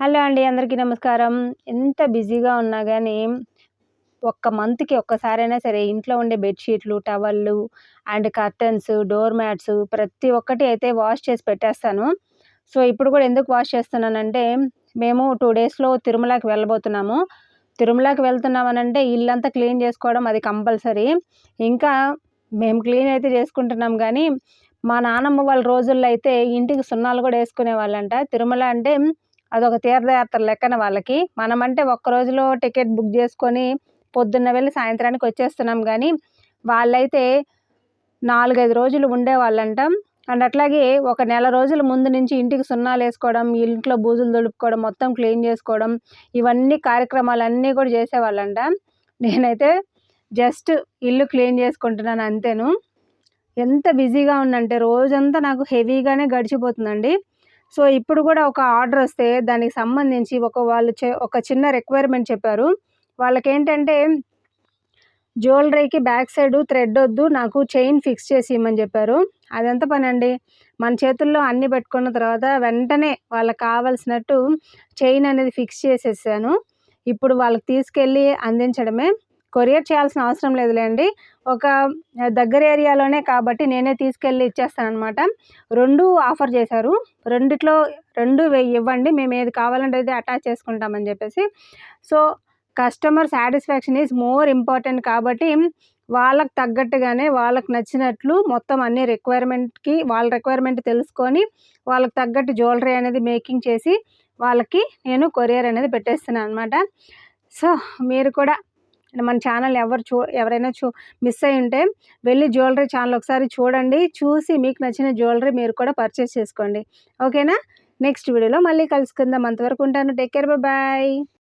Hello అండి అందరికీ నమస్కారం. ఎంత బిజీగా ఉన్నా కానీ ఒక్క మంత్కి ఒక్కసారైనా సరే ఇంట్లో ఉండే బెడ్షీట్లు టవళ్ళు అండ్ కర్టన్స్ డోర్ మ్యాట్స్ ప్రతి ఒక్కటి అయితే వాష్ చేసి పెట్టేస్తాను. సో ఇప్పుడు కూడా ఎందుకు వాష్ చేస్తున్నానంటే మేము టూ డేస్లో తిరుమలకి వెళ్ళబోతున్నాము. తిరుమలకి వెళ్తున్నామనంటే ఇల్లంతా క్లీన్ చేసుకోవడం అది కంపల్సరీ. ఇంకా మేము క్లీన్ అయితే చేసుకుంటున్నాం కానీ మా నానమ్మ వాళ్ళ రోజుల్లో అయితే ఇంటికి సున్నాలు కూడా వేసుకునే వాళ్ళంట తిరుమల అంటే అదొక తీర్థయాత్ర లెక్కన వాళ్ళకి. మనమంటే ఒక్క రోజులో టికెట్ బుక్ చేసుకొని పొద్దున్న వెళ్ళి సాయంత్రానికి వచ్చేస్తున్నాం కానీ వాళ్ళైతే నాలుగైదు రోజులు ఉండేవాళ్ళంట. అండ్ అట్లాగే ఒక నెల రోజుల ముందు నుంచి ఇంటికి సున్నాలు వేసుకోవడం ఇంట్లో బూజులు దులుపుకోవడం మొత్తం క్లీన్ చేసుకోవడం ఇవన్నీ కార్యక్రమాలన్నీ కూడా చేసేవాళ్ళంట. నేనైతే జస్ట్ ఇల్లు క్లీన్ చేసుకుంటున్నాను అంతేను. ఎంత బిజీగా ఉందంటే రోజంతా నాకు హెవీగానే గడిచిపోతుందండి. సో ఇప్పుడు కూడా ఒక ఆర్డర్ వస్తే దానికి సంబంధించి ఒక వాళ్ళు ఒక చిన్న రిక్వైర్మెంట్ చెప్పారు. వాళ్ళకి ఏంటంటే జ్యువెలరీకి బ్యాక్ సైడ్ థ్రెడ్ వద్దు నాకు చైన్ ఫిక్స్ చేసి ఇవ్వమని చెప్పారు. అదెంత పని అండి మన చేతుల్లో అన్నీ పెట్టుకున్న తర్వాత వెంటనే వాళ్ళకి కావాల్సినట్టు చైన్ అనేది ఫిక్స్ చేసేసాను. ఇప్పుడు వాళ్ళకి తీసుకెళ్ళి అందించడమే కొరియర్ చేయాల్సిన అవసరం లేదులేండి. ఒక దగ్గర ఏరియాలోనే కాబట్టి నేనే తీసుకెళ్ళి ఇచ్చేస్తాను అనమాట రెండు ఆఫర్ చేశారు. రెండిట్లో రెండు ఇవ్వండి. మేము ఏది కావాలంటే అది అటాచ్ చేసుకుంటామని చెప్పేసి. So customer satisfaction is more important కాబట్టి వాళ్ళకి తగ్గట్టుగానే వాళ్ళకి నచ్చినట్లు మొత్తం అన్ని రిక్వైర్మెంట్కి వాళ్ళ రిక్వైర్మెంట్ తెలుసుకొని వాళ్ళకి తగ్గట్టు జ్యువెలరీ అనేది మేకింగ్ చేసి వాళ్ళకి నేను కొరియర్ అనేది పెట్టేస్తున్నాను అనమాట సో మీరు కూడా మన ఛానల్ ఎవరు చూ ఎవరైనా చూ మిస్ అయి ఉంటే వెళ్ళి జ్యువెలరీ ఛానల్ ఒకసారి చూడండి. చూసి మీకు నచ్చిన జ్యువెలరీ మీరు కూడా పర్చేస్ చేసుకోండి. ఓకేనా? నెక్స్ట్ వీడియోలో మళ్ళీ కలుసుకుందాం. అంతవరకు ఉంటాను. Take care. బాయ్